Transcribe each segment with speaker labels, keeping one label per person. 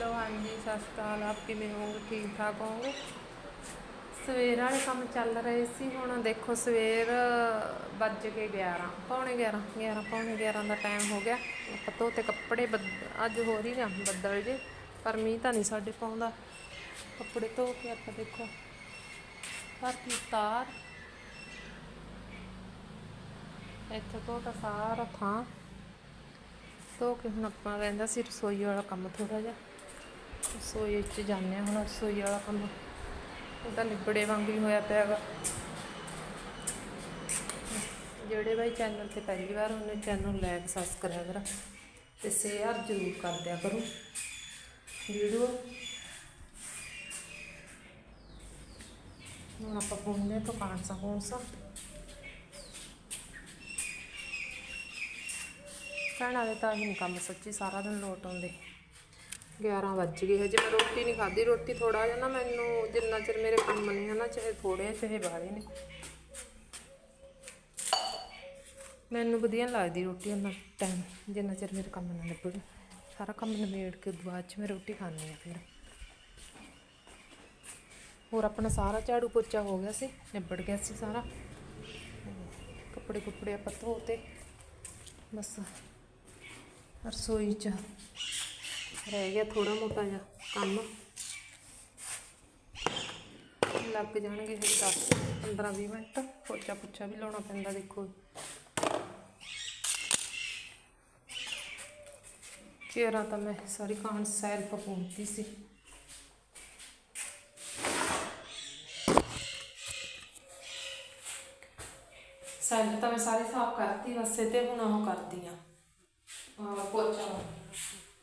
Speaker 1: Hello ਹਾਂਜੀ, ਸਤਿ ਸ਼੍ਰੀ ਅਕਾਲ। ਆਪ ਕਿਵੇਂ ਹੋਗੇ ਠੀਕ ਠਾਕ ਹੋਗੇ ਸਵੇਰ ਵਾਲੇ ਕੰਮ ਚੱਲ ਰਹੇ ਸੀ, ਹੁਣ ਦੇਖੋ ਸਵੇਰ ਵੱਜ ਕੇ 11 ਪੌਣੇ 11 11 ਪੌਣੇ 11 ਦਾ ਟਾਈਮ ਹੋ ਗਿਆ। ਆਪਾਂ ਧੋਤੇ ਕੱਪੜੇ ਬੱਦ- ਅੱਜ ਹੋ ਰਹੀ ਨਾ ਬੱਦਲ ਜੇ, ਪਰ ਮੀਂਹ ਤਾਂ ਨਹੀਂ ਸਾਡੇ ਪਾਉਂਦਾ। ਕੱਪੜੇ ਧੋ ਕੇ ਆਪਾਂ ਦੇਖੋ। ਧਰਤੀ ਤਾਰ? ਇੱਥੇ ਧੋਤਾ ਸਾਰਾ ਥਾਂ। ਧੋ ਕੇ ਹੁਣ ਆਪਾਂ ਰਹਿੰਦਾ ਸੀ ਰਸੋਈ ਵਾਲਾ ਕੰਮ ਥੋੜਾ ਜਿਹਾ। ਰਸੋਈ 'ਚ ਜਾਂਦੇ ਹਾਂ ਹੁਣ, ਰਸੋਈ ਵਾਲਾ ਕੰਮ ਉਹ ਤਾਂ ਨਿਬੜੇ ਵਾਂਗ ਹੀ ਹੋਇਆ ਪਿਆ ਗਾ ਜਿਹੜੇ ਬਾਈ ਚੈਨਲ ਤੇ ਪਹਿਲੀ ਵਾਰ ਉਹਨੇ ਚੈਨਲ ਲਾਈਕ ਸਬਸਕ੍ਰਾਈਬ ਤੇ ਸ਼ੇਅਰ ਜ਼ਰੂਰ ਕਰ ਦਿਆ ਕਰੋ। ਵੀਡੀਓ। ਹੁਣ ਆਪਾਂ ਪੁੰਨੇ ਤੋਂ ਕਾਂਸਾ ਕਾਂਸਾ ਭੈਣਾਂ ਦੇ ਤਾਂ ਹੀ ਨਹੀਂ ਕੰਮ ਸੱਚੀ, ਸਾਰਾ ਦਿਨ ਲੋਟ ਆਉਂਦੇ। 11 ਵੱਜ ਗਏ ਹਜੇ ਮੈਂ ਰੋਟੀ ਨਹੀਂ ਖਾਧੀ। ਰੋਟੀ ਥੋੜਾ ਜਿਹਾ ਨਾ ਮੈਨੂੰ ਜਿੰਨਾ ਚਿਰ ਮੇਰੇ ਕੰਮ ਨਹੀਂ ਹਨਾ ਚਾਹੇ ਥੋੜੇ ਆ, ਚਾਹੇ ਬਾਹਲੇ ਨੇ। ਮੈਨੂੰ ਵਧੀਆ ਨੀ ਲੱਗਦੀ ਰੋਟੀ ਉਹਨਾਂ ਟਾਈਮ ਜਿੰਨਾ ਚਿਰ ਮੇਰੇ ਕੰਮ ਨਾ ਨਿਬੜੇ। ਸਾਰਾ ਕੰਮ ਨਿਬੇੜ ਕੇ ਬਾਅਦ ਚ ਮੈਂ ਰੋਟੀ ਖਾਣੀ ਆ ਫਿਰ। ਹੋਰ ਆਪਣਾ ਸਾਰਾ ਝਾੜੂ ਪੋਚਾ ਹੋ ਗਿਆ ਸੀ ਨਿਬੜ ਗਿਆ ਸੀ ਸਾਰਾ। ਕੱਪੜੇ ਕੁੱਪੜੇ ਆਪਾਂ ਧੋਤੇ ਬਸ ਰਸੋਈ ਚ ਰਹਿ ਗਿਆ ਥੋੜਾ ਮੋਟਾ ਜਿਹਾ ਕੰਮ। ਲੱਗ ਜਾਣਗੇ ਹਜੇ 10 15 20 ਮਿੰਟ। ਪੋਚਾ ਪੁੱਛਾ ਵੀ ਲਾਉਣਾ ਪੈਂਦਾ ਦੇਖੋ। ਚੇਰਾ ਤਾਂ ਮੈਂ ਸਾਰੀ ਕਾਂਡ ਸੈਲਫ ਪੂੰਤੀ ਸੀ। ਸੈਲਫ ਤਾਂ ਮੈਂ ਸਾਰੀ ਸਾਫ਼ ਕਰਤੀ ਵਸੇ ਤੇ ਹੁਣ ਉਹ ਕਰਦੀ ਆ ਆਹ ਪੋਚਾ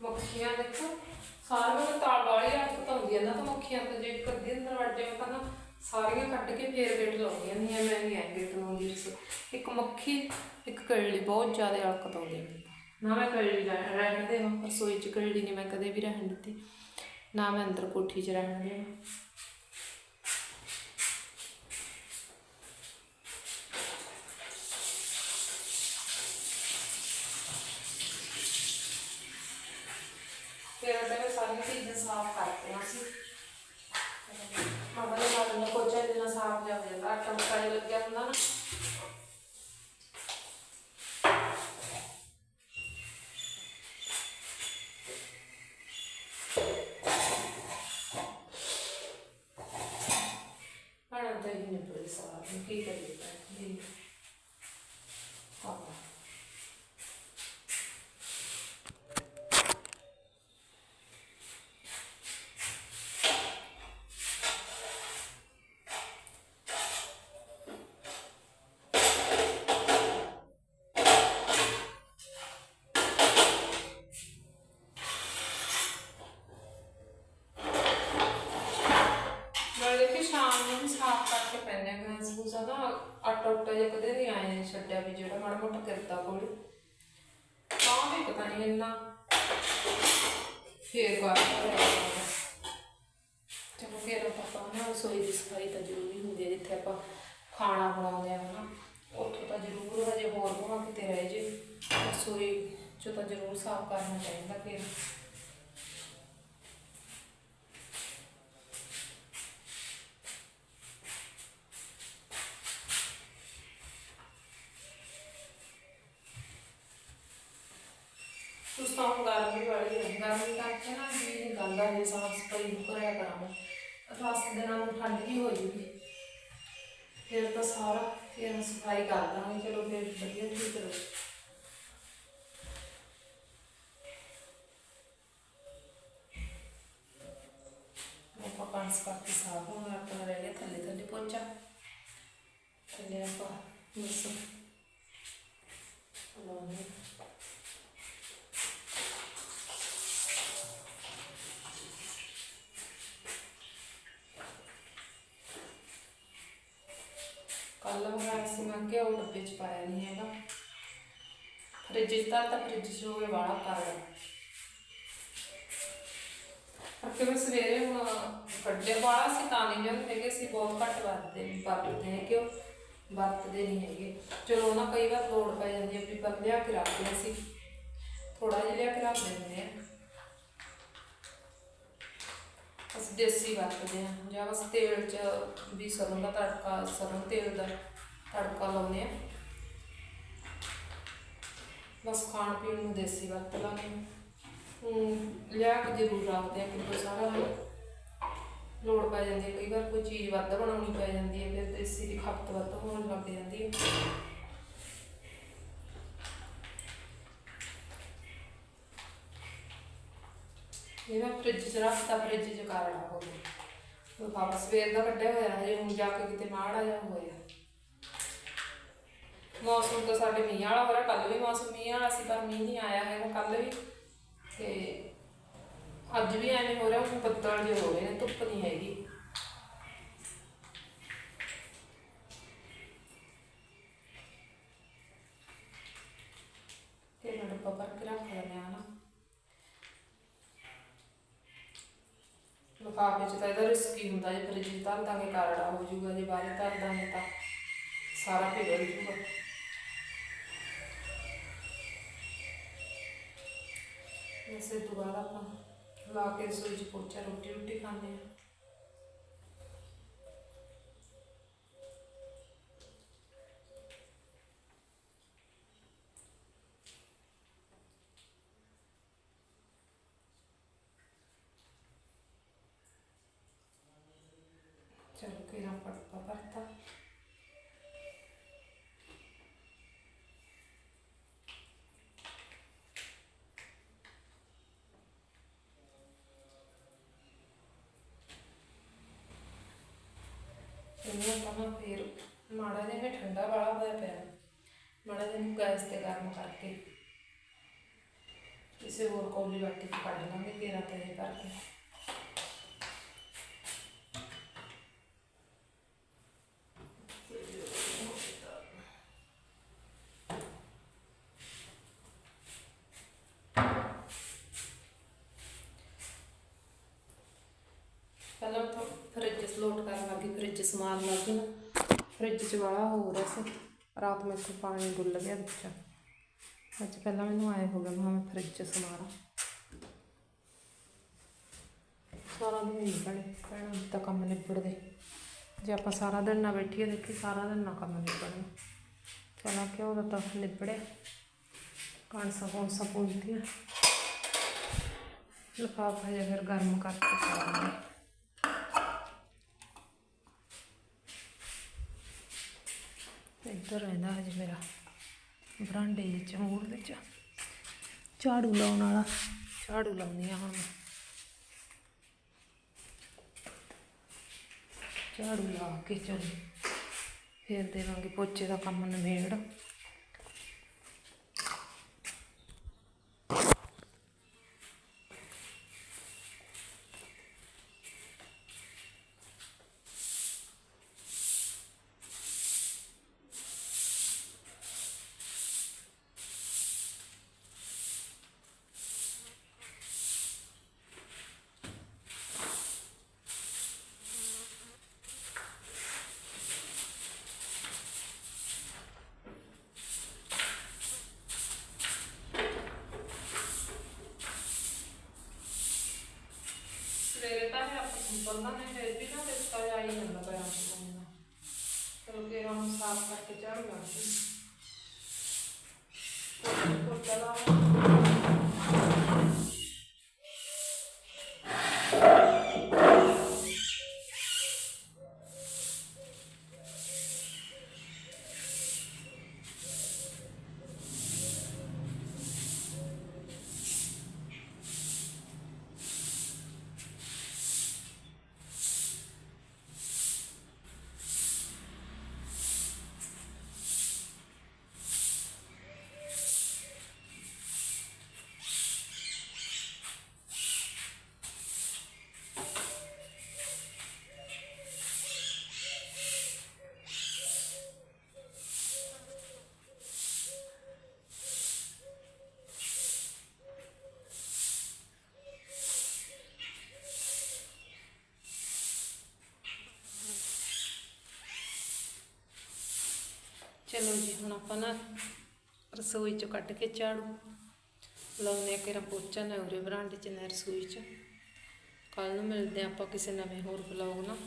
Speaker 1: ਮੱਖੀਆਂ ਦੇਖੋ ਸਾਰੀਆਂ ਨੂੰ ਤਾਲ ਵਾਲੀ ਹੱਥ ਧੋਂਦੀਆਂ ਨਾ ਤਾਂ ਮੱਖੀਆਂ ਤੇ ਜੇ ਇੱਕ ਅੱਧੀ ਅੰਦਰ ਵੜ ਜਾਵੇ ਤਾਂ ਨਾ ਸਾਰੀਆਂ ਕੱਢ ਕੇ ਫੇਰ ਗੇਟ ਲਾਉਂਦੀਆਂ ਨਹੀਂ ਐ ਮੈਂ ਵੀ ਐਂ ਗੇਟ ਲਾਉਂਦੀ ਰਸੋ ਇੱਕ ਮੱਖੀ, ਇੱਕ ਕੜਲੀ ਬਹੁਤ ਜ਼ਿਆਦਾ ਅਲਕਤ ਆਉਂਦੀ ਨਾ ਮੈਂ ਕੜਲੀ ਰਹਿ- ਰਹਿਣ ਦੇਵਾਂ, ਰਸੋਈ ਚ ਕੜਲੀ ਨਹੀਂ ਮੈਂ ਕਦੇ ਵੀ ਰਹਿਣ ਦਿੱਤੀ। ਨਾ ਮੈਂ ਅੰਦਰ ਕੋਠੀ ਚ ਰਹਿਣ ਦੇਵਾਂ। yanlarına ਮਾੜਾ ਕੋਲ। ਤਾਂ ਵੀ ਪਤਾ ਨਹੀਂ ਇੰਨਾ। ਫੇਰ ਕਰ ਚਲੋ ਫੇਰ ਆਪਾਂ ਨਾ ਰਸੋਈ ਦੀ ਸਫ਼ਾਈ ਤਾਂ ਜ਼ਰੂਰੀ ਹੁੰਦੀ ਹੈ, ਜਿੱਥੇ ਆਪਾਂ ਖਾਣਾ ਬਣਾਉਂਦੇ ਆ ਨਾ ਉੱਥੋਂ ਤਾਂ ਜ਼ਰੂਰ ਹਜੇ ਹੋਰ ਬਣਾ ਕਿਤੇ ਰਹਿ ਜੇ। ਰਸੋਈ ਚੋਂ ਤਾਂ ਜ਼ਰੂਰ ਸਾਫ਼ ਕਰਨਾ ਚਾਹੀਦਾ ਫਿਰ। ਉਸ ਗਰਮੀ ਵਾਲੀ ਹੈ। ਗਰਮੀ ਕਰਕੇ ਨਾ ਜੀ ਨਹੀਂ ਕਰਦਾ ਸਾਫ਼ ਸਫ਼ਾਈ ਕਰਿਆ ਕਰਾਂਗੇ। ਅਥਾਸ ਦਿਨਾਂ ਨੂੰ ਠੰਡ ਜੀ ਹੋ ਜੂਗੀ। ਫਿਰ ਤਾਂ ਸਾਰਾ ਫਿਰ ਸਫ਼ਾਈ ਕਰ ਦਾਂਗੇ। ਚਲੋ ਫਿਰ ਵਧੀਆ ਠੀਕ ਰਹੂ। ਆਪਾਂ ਕਾਂਸ ਕਰਕੇ ਸਾਫ਼ ਹੋ ਆਪਣਾ ਰਹਿ ਗਿਆ ਥੱਲੇ ਥੱਲੇ ਪਹੁੰਚਾ ਥੱਲੇ ਆਪਾਂ ਬਸ। ਕੱਲ ਮੰਗਾਇਆ ਸੀ ਮੈਂ ਕਿ ਉਹ ਡੱਬੇ ਚ ਪਾਇਆ ਨਹੀਂ ਹੈਗਾ। ਫ੍ਰਿਜ ਚ ਤਾਂ ਤਾਂ ਫ੍ਰਿਜ ਚ ਹੋਵੇ ਵਾਲਾ ਕਰ ਅੱਕੇ ਮੈਂ ਸਵੇਰੇ ਹੁਣ ਕੱਢੇ, ਵਾਲਾ ਸੀ ਤਾਂ ਨਹੀਂ ਜਦ ਹੈਗੇ ਸੀ ਬਹੁਤ ਘੱਟ ਵਰਤਦੇ ਵਰਤਦੇ ਨੇ ਕਿਉਂ ਵਰਤਦੇ ਨਹੀਂ ਹੈਗੇ। ਚਲੋ ਨਾ ਕਈ ਵਾਰ ਲੋੜ ਪੈ ਜਾਂਦੀ ਹੈ ਵੀ ਪਰ ਲਿਆ ਕੇ ਰੱਖਦੇ ਸੀ ਥੋੜਾ ਜਿਹਾ ਲਿਆ ਕੇ ਰੱਖ ਦਿੰਦੇ ਆ ਅਸੀਂ ਦੇਸੀ ਵਰਤਦੇ ਹਾਂ। ਜਾਂ ਬਸ ਤੇਲ 'ਚ ਵੀ ਸਰੋਂ ਦਾ ਤੜਕਾ, ਸਰੋਂ ਤੇਲ ਦਾ ਤੜਕਾ ਲਾਉਂਦੇ ਆ ਬਸ ਖਾਣ ਪੀਣ ਨੂੰ ਦੇਸੀ ਵਰਤ ਲਾਂਗੇ। ਹੁਣ ਲਿਆ ਕੇ ਜ਼ਰੂਰ ਰੱਖਦੇ ਆ ਕਿਉਂਕਿ ਸਾਰਾ ਲੋੜ ਪੈ ਜਾਂਦੀ ਹੈ। ਕਈ ਵਾਰ ਕੋਈ ਚੀਜ਼ ਵੱਧ ਬਣਾਉਣੀ ਪੈ ਜਾਂਦੀ ਹੈ, ਫਿਰ ਦੇਸੀ ਦੀ ਖਪਤ ਵੱਧ ਹੋਣ ਲੱਗ ਜਾਂਦੀ ਹੈ। ਇਹ ਮੈਂ ਫ੍ਰਿਜ 'ਚ ਰੱਖਤਾ ਫ੍ਰਿਜ 'ਚ ਕਾਰਣਾ ਹੋ ਗਿਆ ਉਹ ਵਾਪਸ ਸਵੇਰ ਦਾ ਕੱਢਿਆ ਹੋਇਆ, ਹਜੇ ਹੁਣ ਜਾ ਕੇ ਕਿਤੇ ਮਾੜਾ ਜਿਹਾ ਹੋਇਆ ਮੌਸਮ ਤਾਂ ਸਾਡੇ ਮੀਂਹ ਵਾਲਾ ਹੋ ਰਿਹਾ ਕੱਲ ਵੀ ਮੌਸਮ ਮੀਂਹ ਵਾਲਾ ਸੀ, ਪਰ ਮੀਂਹ ਨਹੀਂ ਆਇਆ ਹੈਗਾ ਕੱਲ ਵੀ। ਤੇ ਅੱਜ ਵੀ ਐਵੇਂ ਹੋ ਰਿਹਾ, ਹੁਣ ਬੱਦਲ ਜਿਹੇ ਹੋ ਰਹੇ ਨੇ, ਧੁੱਪ ਨਹੀਂ ਹੈਗੀ। ਤੇ ਮੈਂ ਡੱਬਾ ਭਰ ਕੇ ਰੱਖ ਲੈਂਦੇ ਨਾ। ਲਿਫਾਫੇ 'ਚ ਤਾਂ ਇਹਦਾ ਰਿਸਕੀ ਹੁੰਦਾ ਜੇ ਫਰਿੱਜ 'ਚ ਧਰ ਦਾਂਗੇ ਕਰੜਾ ਹੋ ਜਾਊਗਾ, ਜੇ ਬਾਹਰ ਧਰ ਦਾਂਗੇ ਤਾਂ ਸਾਰਾ ਪਿਘਲ ਜੂਗਾ ਇਸੇ ਤੋਂ ਬਾਅਦ ਆਪਾਂ ਲਾ ਕੇ ਰਸੋਈ 'ਚ ਪੋਚਾ ਰੋਟੀ ਰੋਟੀ ਖਾਂਦੇ ਆ ਫਿਰ ਕਿ ਨਾ ਪੜਤਾ ਇਹਨੂੰ ਆਪਾਂ ਨਾ ਮਾੜਾ ਜਿਹਾ ਵੀ ਠੰਡਾ ਵਾਲਾ ਹੋਇਆ ਪਿਆ। ਮਾੜਾ ਜਿਹਾ ਨੂੰ ਗੈਸ ਤੇ ਗਰਮ ਕਰਕੇ ਕਿਸੇ ਹੋਰ ਕੌਲੀ ਬਾਟੀ 'ਚ ਕੱਢ ਲਾਂਗੇ, ਤੇਰਾ ਤੇ ਇਹ ਕਰਕੇ ਪਹਿਲਾਂ ਤਾਂ ਫਰਿੱਜ ਸਲੋਟ ਕਰਨ ਲੱਗੀ ਫਰਿੱਜ ਸਮਾਨ ਲੱਗ ਨਾ ਫਰਿੱਜ 'ਚ ਵਾਲਾ ਹੋ ਰਿਹਾ ਸੀ। ਰਾਤ ਨੂੰ ਇੱਥੇ ਪਾਣੀ ਗੁੱਲ ਗਿਆ ਵਿੱਚ। ਅੱਜ ਪਹਿਲਾਂ ਮੈਨੂੰ ਆਏ ਹੋ ਗਿਆ ਮੈਂ ਕਿਹਾ ਫਰਿੱਜ 'ਚ ਸਮਾਰਾਂ ਸਾਰਾ ਦਿਨ ਹੀ ਬਣੇ ਪੈਣਾ ਤਾਂ ਕੰਮ ਨਿਬੜਦੇ। ਜੇ ਆਪਾਂ ਸਾਰਾ ਦਿਨ ਨਾ ਬੈਠੀਏ, ਦੇਖੀ ਸਾਰਾ ਦਿਨ ਨਾ ਕੰਮ ਨਿਬੜਨਾ। ਚਲਾ ਕਿ ਉਹਦਾ ਤਾਂ ਨਿਬੜਿਆ। ਕਾਂਸਾ ਕਣਸਾਂ ਪੁੰਦੀਆਂ ਲਿਫਾਫਾ ਜਿਹਾ ਫਿਰ ਗਰਮ ਕਰਕੇ ਸਾਰਾਂਗੇ ਇੱਧਰ ਰਹਿੰਦਾ ਹਜੇ ਮੇਰਾ ਬਰਾਂਡੇ ਵਿੱਚ ਮੂੜ ਵਿੱਚ। ਝਾੜੂ ਲਾਉਣ ਵਾਲਾ। ਝਾੜੂ ਲਾਉਂਦੀ ਆ ਹੁਣ ਮੈਂ। ਝਾੜੂ ਲਾ ਕੇ ਚੱਲ ਫਿਰ ਦੇਵਾਂਗੇ ਪੋਚੇ ਦਾ ਕੰਮ ਨਿਬੇੜ ਸਵੇਰੇ ਤਾਂ ਮੈਂ ਆਪਾਂ ਸੰਪਰਨਾ ਨੇ ਫਿਰ ਵੀ ਨਾ ਰਿਸ਼ਤਾ ਜਾ ਹੀ ਜਾਂਦਾ ਪੈਰਾਂ ਤੋਂ ਪਾਉਣਾ ਚਲੋ ਕਿ ਹੁਣ ਸਾਫ਼ ਕਰਕੇ ਝਾੜੂ ਚਲੋ ਜੀ, ਹੁਣ ਆਪਾਂ ਨਾ ਰਸੋਈ ਚੋਂ ਕੱਢ ਕੇ ਝਾੜੂ ਲਾਉਨੇ ਆ ਕਿਰਾ ਪੋਚਾ ਨਾ ਉਰੇ ਬਰਾਂਡੇ ਚ, ਨਾ ਰਸੋਈ ਚ। ਕੱਲ ਨੂੰ ਮਿਲਦੇ ਹਾਂ ਆਪਾਂ ਕਿਸੇ ਨਵੇਂ ਹੋਰ ਵਲੌਗ ਨਾਲ।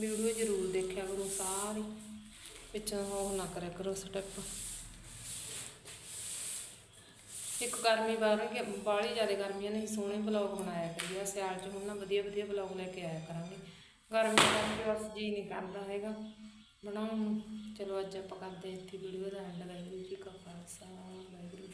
Speaker 1: ਵੀਡੀਓ ਜ਼ਰੂਰ ਦੇਖਿਆ ਕਰੋ ਸਾਰੀ। ਵਿੱਚੋਂ ਉਹ ਨਾ ਕਰਿਆ ਕਰੋ ਸਟੈਪ ਇੱਕ ਗਰਮੀ ਬਾਹਰ ਕਿ ਬਾਹਲੀ ਜ਼ਿਆਦਾ ਗਰਮੀਆਂ ਨਹੀਂ ਸੋਹਣੇ ਵਲੌਗ ਬਣਾਇਆ ਕਰੀਏ। ਸਿਆਲ 'ਚ ਹੁਣ ਨਾ ਵਧੀਆ ਵਧੀਆ ਵਲੌਗ ਲੈ ਕੇ ਆਇਆ ਕਰਾਂਗੇ। ਗਰਮੀ ਕਰਕੇ ਬਸ ਜੀ ਨਹੀਂ ਕਰਦਾ ਹੈਗਾ। ਬਣਾਉਣ ਨੂੰ। ਚਲੋ ਅੱਜ ਆਪਾਂ ਕਰਦੇ ਹਾਂ ਇੱਥੇ video the and Waheguru ji ਕਾ ਖਾਲਸਾ, ਵਾਹਿਗੁਰੂ ਜੀ